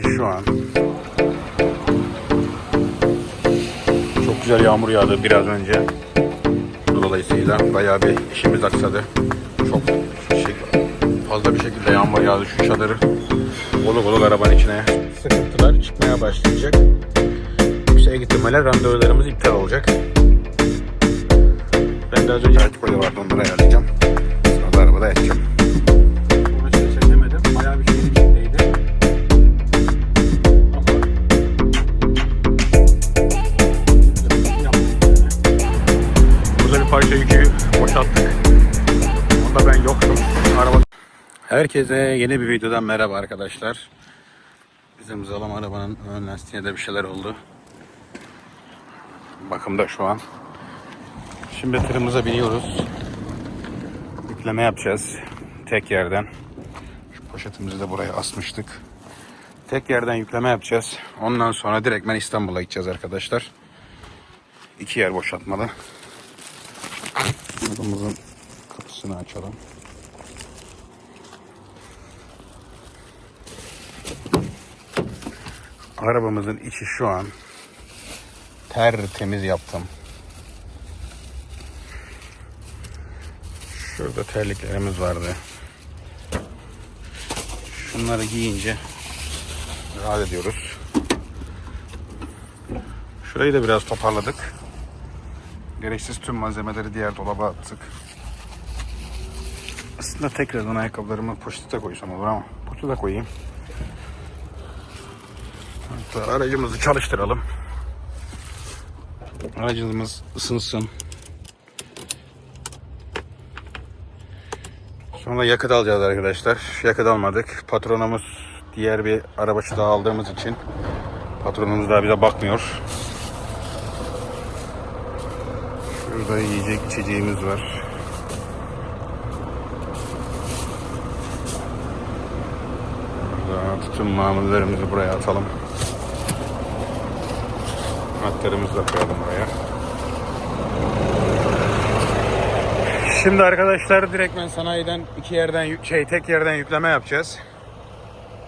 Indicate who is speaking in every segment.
Speaker 1: içi şu an çok güzel yağmur yağdı biraz önce. Dolayısıyla bayağı bir işimiz aksadı. Çok şey, fazla bir şekilde yağmur yağdı şu çadırı. Oluk oluk arabanın içine sıkıntılar çıkmaya başlayacak. Yüksek ihtimalle randevularımız iptal olacak. Ben de az önce artık koyu vardı onları ayarlayacağım. Sonra da arabada yatacağım. Herkese yeni bir videodan merhaba arkadaşlar. Bizim zalam arabanın ön lastiğine de bir şeyler oldu. Bakımda şu an. Şimdi tırımıza biniyoruz. Yükleme yapacağız. Tek yerden. Şu poşetimizi de buraya asmıştık. Tek yerden yükleme yapacağız. Ondan sonra direktmen İstanbul'a gideceğiz arkadaşlar. İki yer boşaltmalı. Arabamızın kapısını açalım. Arabamızın içi şu an tertemiz yaptım. Şurada terliklerimiz vardı. Şunları giyince rahat ediyoruz. Şurayı da biraz toparladık. Gereksiz tüm malzemeleri diğer dolaba attık. Aslında tekrardan ayakkabılarımı poşete koysam olur ama poşete koyayım. Aracımızı çalıştıralım. Aracımız ısınsın. Sonra yakıt alacağız arkadaşlar. Yakıt almadık. Patronumuz diğer bir arabaçı daha aldığımız için patronumuz daha bize bakmıyor. Şurada yiyecek içeceğimiz var. Burada tüm mamullerimizi buraya atalım. Anahtarımızı da koyalım buraya. Şimdi arkadaşlar direktmen sanayiden iki yerden şey tek yerden yükleme yapacağız.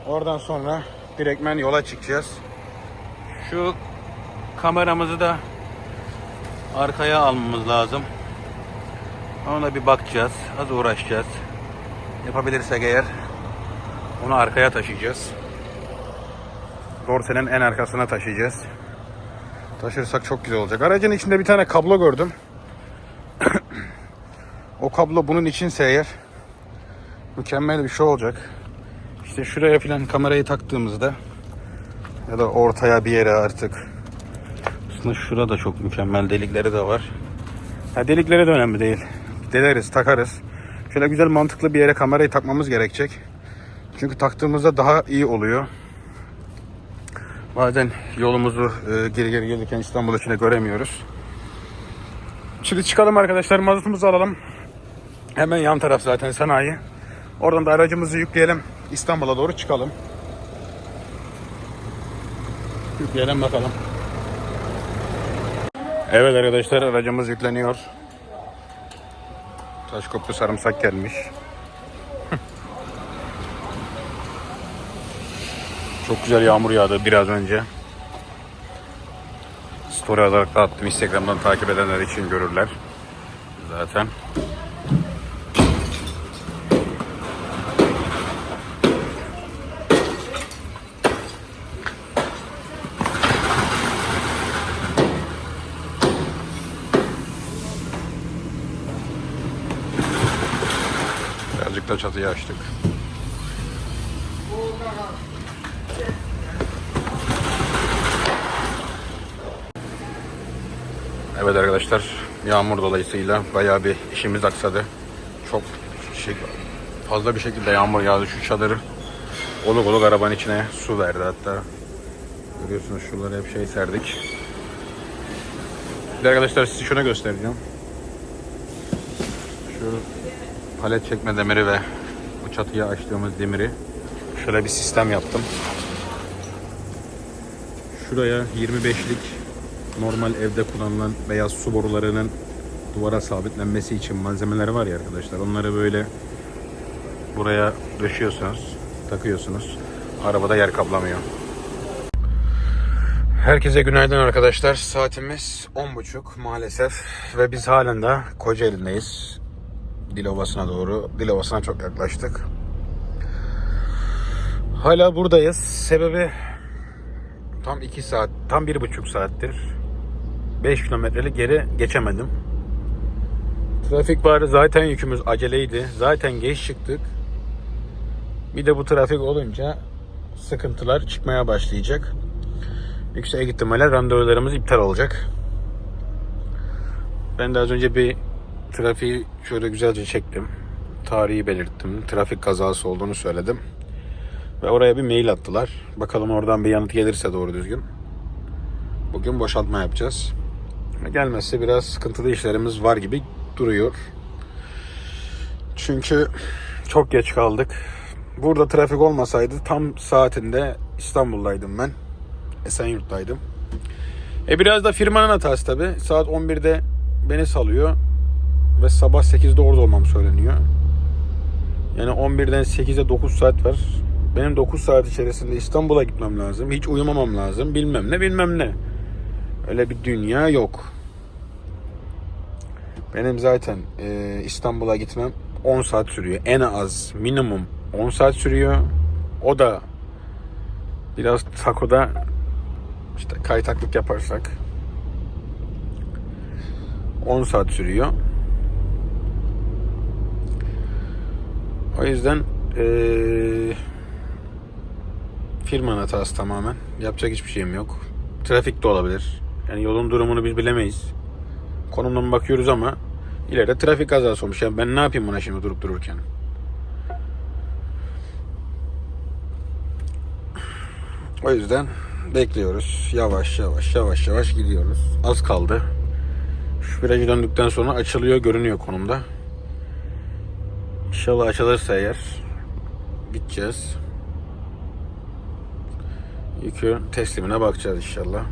Speaker 1: Oradan sonra direktmen yola çıkacağız. Şu kameramızı da arkaya almamız lazım. Ona bir bakacağız. Az uğraşacağız. Yapabilirsek eğer onu arkaya taşıyacağız. Dorsenin en arkasına taşıyacağız. Taşırsak çok güzel olacak. Aracın içinde bir tane kablo gördüm. o kablo bunun içinse eğer mükemmel bir şey olacak. İşte şuraya falan kamerayı taktığımızda ya da ortaya bir yere artık. Aslında şurada çok mükemmel delikleri de var. Ha, delikleri de önemli değil. Deleriz, takarız. Şöyle güzel mantıklı bir yere kamerayı takmamız gerekecek. Çünkü taktığımızda daha iyi oluyor. Bazen yolumuzu e, geri geri gelirken İstanbul içine göremiyoruz. Şimdi çıkalım arkadaşlar mazotumuzu alalım. Hemen yan taraf zaten sanayi. Oradan da aracımızı yükleyelim. İstanbul'a doğru çıkalım. Yükleyelim bakalım. Evet arkadaşlar aracımız yükleniyor. Taşköprü sarımsak gelmiş. Çok güzel yağmur yağdı biraz önce. Story olarak da attım. Instagram'dan takip edenler için görürler. Zaten. Birazcık da çatıyı açtık. Evet arkadaşlar yağmur dolayısıyla bayağı bir işimiz aksadı. Çok şey, fazla bir şekilde yağmur yağdı şu çadırı. Oluk oluk arabanın içine su verdi hatta. Görüyorsunuz şuraları hep şey serdik. Bir arkadaşlar size şunu göstereceğim. Şu palet çekme demiri ve bu çatıya açtığımız demiri şöyle bir sistem yaptım. Şuraya 25'lik normal evde kullanılan beyaz su borularının duvara sabitlenmesi için malzemeleri var ya arkadaşlar. Onları böyle buraya döşüyorsunuz, takıyorsunuz. Arabada yer kaplamıyor. Herkese günaydın arkadaşlar. Saatimiz 10.30 maalesef ve biz halen de Kocaeli'ndeyiz. Dilovası'na doğru. Dilovası'na çok yaklaştık. Hala buradayız. Sebebi tam 2 saat, tam 1,5 saattir 5 kilometrelik geri geçemedim. Trafik var. Zaten yükümüz aceleydi. Zaten geç çıktık. Bir de bu trafik olunca sıkıntılar çıkmaya başlayacak. Yüksek ihtimalle randevularımız iptal olacak. Ben de az önce bir trafiği şöyle güzelce çektim. Tarihi belirttim. Trafik kazası olduğunu söyledim. Ve oraya bir mail attılar. Bakalım oradan bir yanıt gelirse doğru düzgün. Bugün boşaltma yapacağız. Gelmezse biraz sıkıntılı işlerimiz var gibi duruyor. Çünkü çok geç kaldık. Burada trafik olmasaydı tam saatinde İstanbul'daydım ben. Esenyurt'taydım. E biraz da firmanın hatası tabi. Saat 11'de beni salıyor. Ve sabah 8'de orada olmam söyleniyor. Yani 11'den 8'e 9 saat var. Benim 9 saat içerisinde İstanbul'a gitmem lazım. Hiç uyumamam lazım. Bilmem ne bilmem ne. Öyle bir dünya yok. Benim zaten e, İstanbul'a gitmem 10 saat sürüyor. En az minimum 10 saat sürüyor. O da biraz takoda işte kaytaklık yaparsak 10 saat sürüyor. O yüzden eee firmanın hatası tamamen. Yapacak hiçbir şeyim yok. Trafik de olabilir. Yani yolun durumunu biz bilemeyiz. Konumdan bakıyoruz ama ileride trafik kazası olmuş. Yani ben ne yapayım buna şimdi durup dururken? O yüzden bekliyoruz. Yavaş yavaş yavaş yavaş gidiyoruz. Az kaldı. Şu virajı döndükten sonra açılıyor görünüyor konumda. İnşallah açılırsa eğer gideceğiz. Yükü teslimine bakacağız inşallah.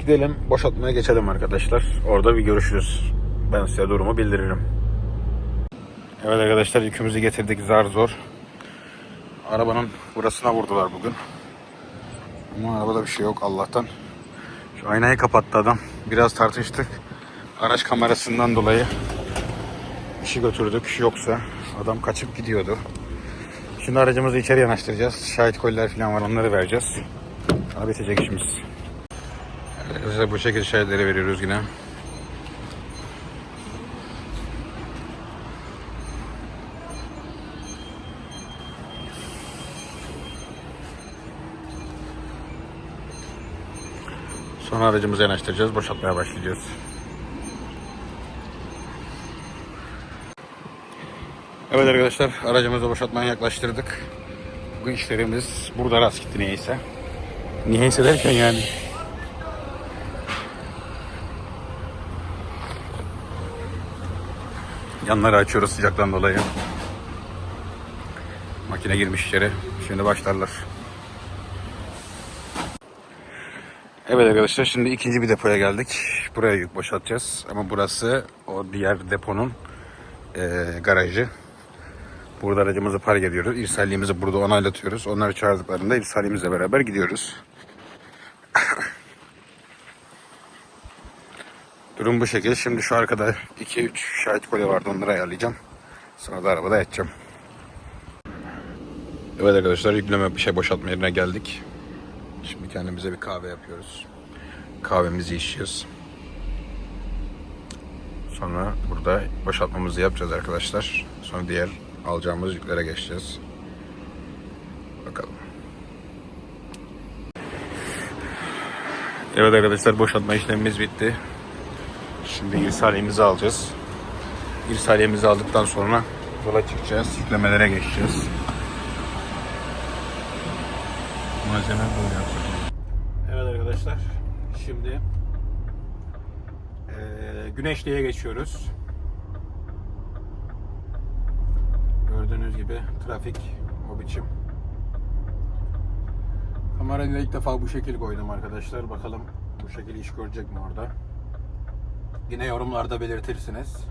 Speaker 1: Gidelim boşaltmaya geçelim arkadaşlar. Orada bir görüşürüz. Ben size durumu bildiririm. Evet arkadaşlar yükümüzü getirdik zar zor. Arabanın burasına vurdular bugün. Ama arabada bir şey yok Allah'tan. Şu aynayı kapattı adam. Biraz tartıştık. Araç kamerasından dolayı işi götürdük. Yoksa adam kaçıp gidiyordu. Şimdi aracımızı içeri yanaştıracağız. Şahit koller falan var onları vereceğiz. Sonra bitecek işimiz. Arkadaşlar bu şekilde şahitleri veriyoruz yine. Sonra aracımızı yanaştıracağız. Boşaltmaya başlayacağız. Evet arkadaşlar aracımızı boşaltmaya yaklaştırdık. Bugün işlerimiz burada rast gitti niyeyse. Niyeyse derken yani. Yanları açıyoruz sıcaktan dolayı. Makine girmiş içeri. Şimdi başlarlar. Evet arkadaşlar şimdi ikinci bir depoya geldik. Buraya yük boşaltacağız. Ama burası o diğer deponun eee, garajı. Burada aracımızı park ediyoruz. İrsalliğimizi burada onaylatıyoruz. Onları çağırdıklarında irsalliğimizle beraber gidiyoruz. Durum bu şekilde. Şimdi şu arkada 2-3 şahit kolye vardı. Onları ayarlayacağım. Sonra da arabada yatacağım. Evet arkadaşlar yükleme bir şey boşaltma yerine geldik. Şimdi kendimize bir kahve yapıyoruz. Kahvemizi içiyoruz. Sonra burada boşaltmamızı yapacağız arkadaşlar. Sonra diğer alacağımız yüklere geçeceğiz. Bakalım. Evet arkadaşlar boşaltma işlemimiz bitti. Şimdi irsaliyemizi alacağız. İrsaliyemizi aldıktan sonra yola çıkacağız. Yüklemelere geçeceğiz. Malzeme böyle Evet arkadaşlar. Şimdi eee Güneşli'ye geçiyoruz. Gördüğünüz gibi trafik o biçim. Kamerayı da ilk defa bu şekil koydum arkadaşlar. Bakalım bu şekil iş görecek mi orada? Yine yorumlarda belirtirsiniz.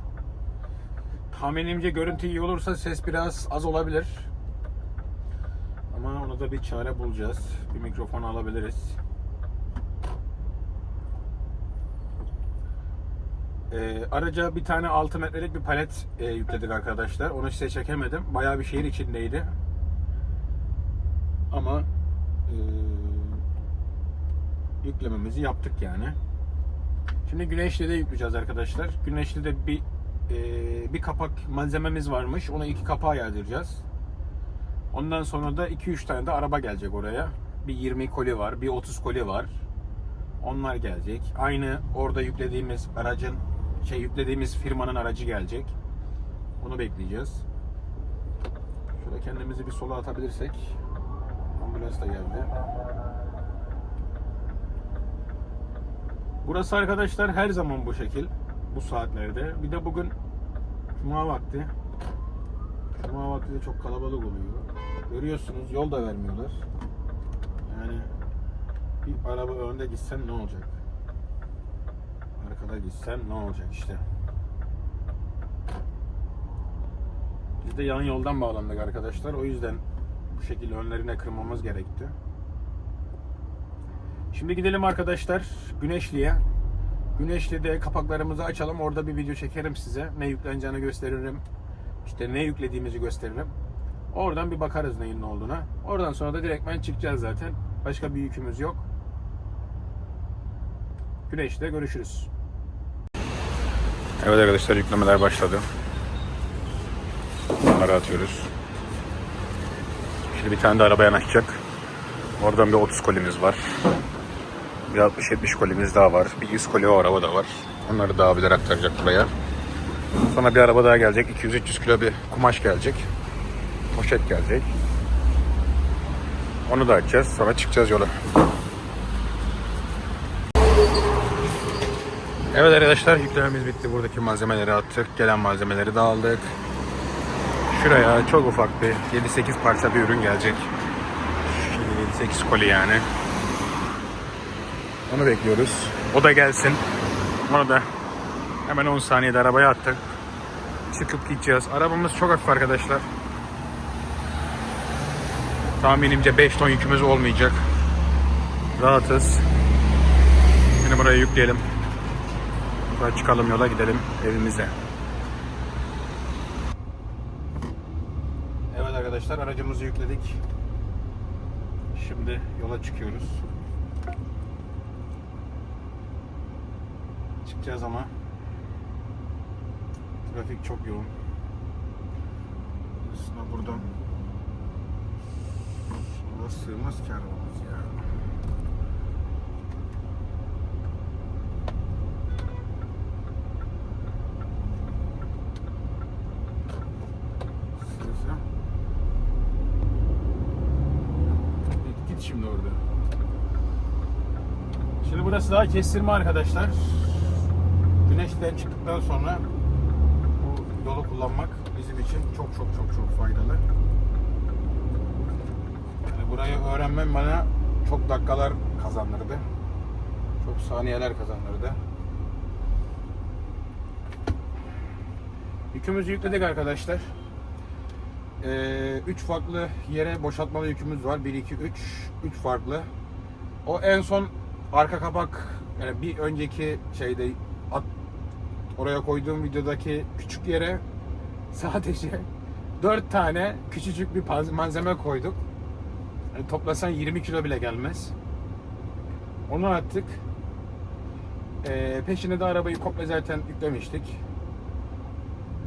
Speaker 1: Tahminimce görüntü iyi olursa ses biraz az olabilir. Ona da bir çare bulacağız. Bir mikrofon alabiliriz. Ee, araca bir tane 6 metrelik bir palet e, yükledik arkadaşlar. Onu size çekemedim. Bayağı bir şehir içindeydi. Ama e, yüklememizi yaptık yani. Şimdi Güneşli'de yükleyeceğiz arkadaşlar. Güneşli'de bir e, bir kapak malzememiz varmış. Onu iki kapağa yardıracağız. Ondan sonra da 2-3 tane de araba gelecek oraya. Bir 20 koli var, bir 30 koli var. Onlar gelecek. Aynı orada yüklediğimiz aracın şey yüklediğimiz firmanın aracı gelecek. Onu bekleyeceğiz. Şöyle kendimizi bir sola atabilirsek. Ambulans da geldi. Burası arkadaşlar her zaman bu şekil. Bu saatlerde. Bir de bugün Cuma vakti. Cuma vakti de çok kalabalık oluyor. Görüyorsunuz yol da vermiyorlar. Yani bir araba önde gitsen ne olacak? Arkada gitsen ne olacak işte. Biz de yan yoldan bağlandık arkadaşlar. O yüzden bu şekilde önlerine kırmamız gerekti. Şimdi gidelim arkadaşlar Güneşli'ye. Güneşli'de kapaklarımızı açalım. Orada bir video çekerim size. Ne yükleneceğini gösteririm. İşte ne yüklediğimizi gösteririm. Oradan bir bakarız neyin ne olduğuna. Oradan sonra da direktmen çıkacağız zaten. Başka bir yükümüz yok. Güneş'te görüşürüz. Evet arkadaşlar yüklemeler başladı. Bunları atıyoruz. Şimdi bir tane de araba yanaşacak. Oradan bir 30 kolimiz var. Bir 60-70 kolimiz daha var. Bir 100 koli o araba var. Onları da abiler aktaracak buraya. Sonra bir araba daha gelecek. 200-300 kilo bir kumaş gelecek. Poşet gelecek. Onu da açacağız. Sonra çıkacağız yola. Evet arkadaşlar yüklememiz bitti. Buradaki malzemeleri attık. Gelen malzemeleri de aldık. Şuraya çok ufak bir 7-8 parça bir ürün gelecek. 7-8 koli yani. Onu bekliyoruz. O da gelsin. Onu da hemen 10 saniyede arabaya attık. Çıkıp gideceğiz. Arabamız çok hafif arkadaşlar. Tahminimce 5 ton yükümüz olmayacak. Rahatız. Şimdi buraya yükleyelim. Sonra çıkalım yola gidelim evimize. Evet arkadaşlar aracımızı yükledik. Şimdi yola çıkıyoruz. Çıkacağız ama trafik çok yoğun. Aslında buradan Sola sığmaz ki ya. Sığsa. Şimdi orada. Şimdi burası daha kestirme arkadaşlar. Güneşten çıktıktan sonra bu yolu kullanmak bizim için çok çok çok çok faydalı. Yani burayı öğrenmem bana çok dakikalar kazandırdı. Çok saniyeler kazandırdı. Yükümüzü yükledik arkadaşlar. 3 farklı yere boşaltmalı yükümüz var. 1, 2, 3. 3 farklı. O en son arka kapak yani bir önceki şeyde oraya koyduğum videodaki küçük yere sadece 4 tane küçücük bir malzeme koyduk. Yani toplasan 20 kilo bile gelmez. Onu attık. Ee, peşine de arabayı komple zaten yüklemiştik.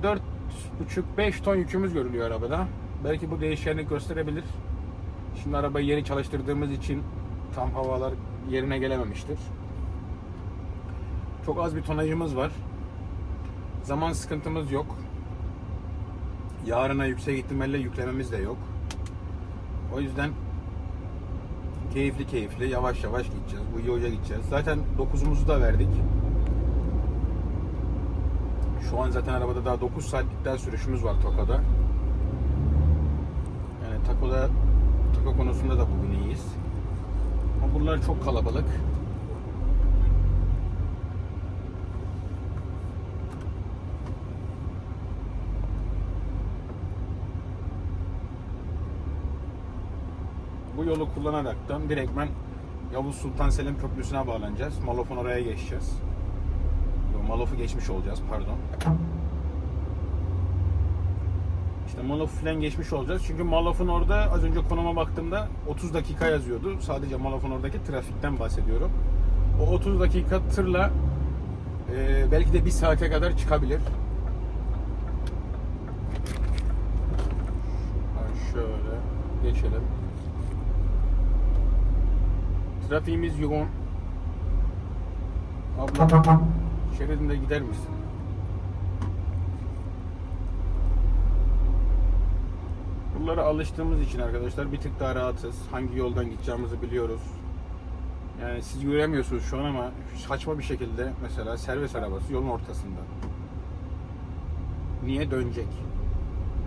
Speaker 1: 4,5-5 ton yükümüz görülüyor arabada. Belki bu değişkenlik gösterebilir. Şimdi arabayı yeni çalıştırdığımız için tam havalar yerine gelememiştir. Çok az bir tonajımız var. Zaman sıkıntımız yok. Yarına yüksek ihtimalle yüklememiz de yok. O yüzden keyifli keyifli yavaş yavaş gideceğiz. Bu yoya gideceğiz. Zaten 9'umuzu da verdik. Şu an zaten arabada daha 9 saatlik daha sürüşümüz var Toko'da. Yani Tako'da Tako konusunda da bugün iyiyiz. Ama buralar çok kalabalık. bu yolu kullanaraktan direktmen Yavuz Sultan Selim Köprüsü'ne bağlanacağız. Malof'un oraya geçeceğiz. Malof'u geçmiş olacağız pardon. İşte Malof'u falan geçmiş olacağız. Çünkü Malof'un orada az önce konuma baktığımda 30 dakika yazıyordu. Sadece Malof'un oradaki trafikten bahsediyorum. O 30 dakika tırla e, belki de bir saate kadar çıkabilir. Şöyle geçelim. Trafiğimiz yoğun. Abla şeridinde gider misin? Bunlara alıştığımız için arkadaşlar bir tık daha rahatız. Hangi yoldan gideceğimizi biliyoruz. Yani siz göremiyorsunuz şu an ama saçma bir şekilde mesela servis arabası yolun ortasında. Niye dönecek?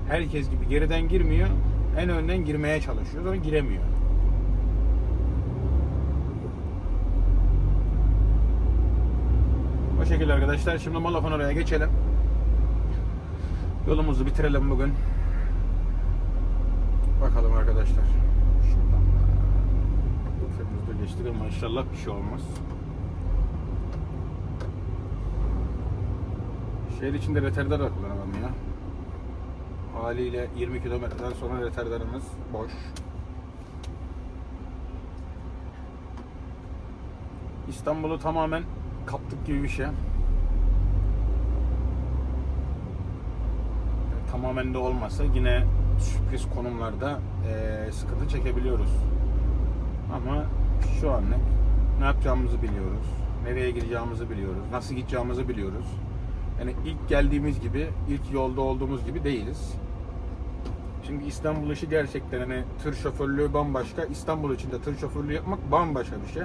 Speaker 1: Herkes gibi geriden girmiyor. En önden girmeye çalışıyor. Sonra giremiyor. O şekilde arkadaşlar. Şimdi Malafon oraya geçelim. Yolumuzu bitirelim bugün. Bakalım arkadaşlar. Şuradan Kırmızı geçtik ama inşallah bir şey olmaz. Şehir içinde retardar da kullanamam ya. Haliyle 20 kilometreden sonra retardarımız boş. İstanbul'u tamamen kaptık gibi bir şey. Tamamen de olmasa yine sürpriz konumlarda eee, sıkıntı çekebiliyoruz. Ama şu anlık ne yapacağımızı biliyoruz. Nereye gideceğimizi biliyoruz. Nasıl gideceğimizi biliyoruz. Yani ilk geldiğimiz gibi, ilk yolda olduğumuz gibi değiliz. Çünkü İstanbul işi gerçekten hani tır şoförlüğü bambaşka. İstanbul içinde tır şoförlüğü yapmak bambaşka bir şey.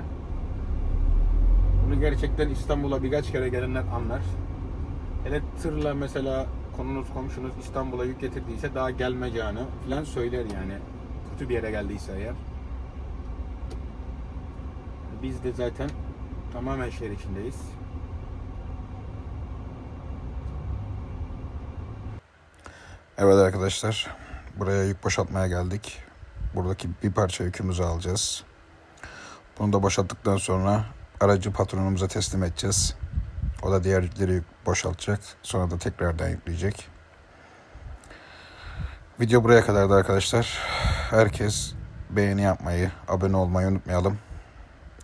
Speaker 1: Bunu gerçekten İstanbul'a birkaç kere gelenler anlar. Hele tırla mesela konunuz komşunuz İstanbul'a yük getirdiyse daha gelmeyeceğini falan söyler yani. Kötü bir yere geldiyse eğer. Biz de zaten tamamen şehir içindeyiz. Evet arkadaşlar. Buraya yük boşaltmaya geldik. Buradaki bir parça yükümüzü alacağız. Bunu da boşalttıktan sonra aracı patronumuza teslim edeceğiz. O da diğer yükleri yük- boşaltacak. Sonra da tekrardan yükleyecek. Video buraya kadardı arkadaşlar. Herkes beğeni yapmayı, abone olmayı unutmayalım.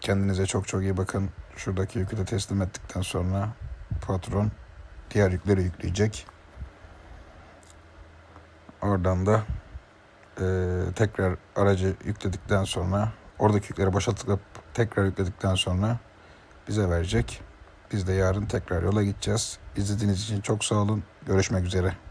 Speaker 1: Kendinize çok çok iyi bakın. Şuradaki yükü de teslim ettikten sonra patron diğer yükleri yükleyecek. Oradan da eee, tekrar aracı yükledikten sonra oradaki yükleri boşaltıp tekrar yükledikten sonra bize verecek. Biz de yarın tekrar yola gideceğiz. İzlediğiniz için çok sağ olun. Görüşmek üzere.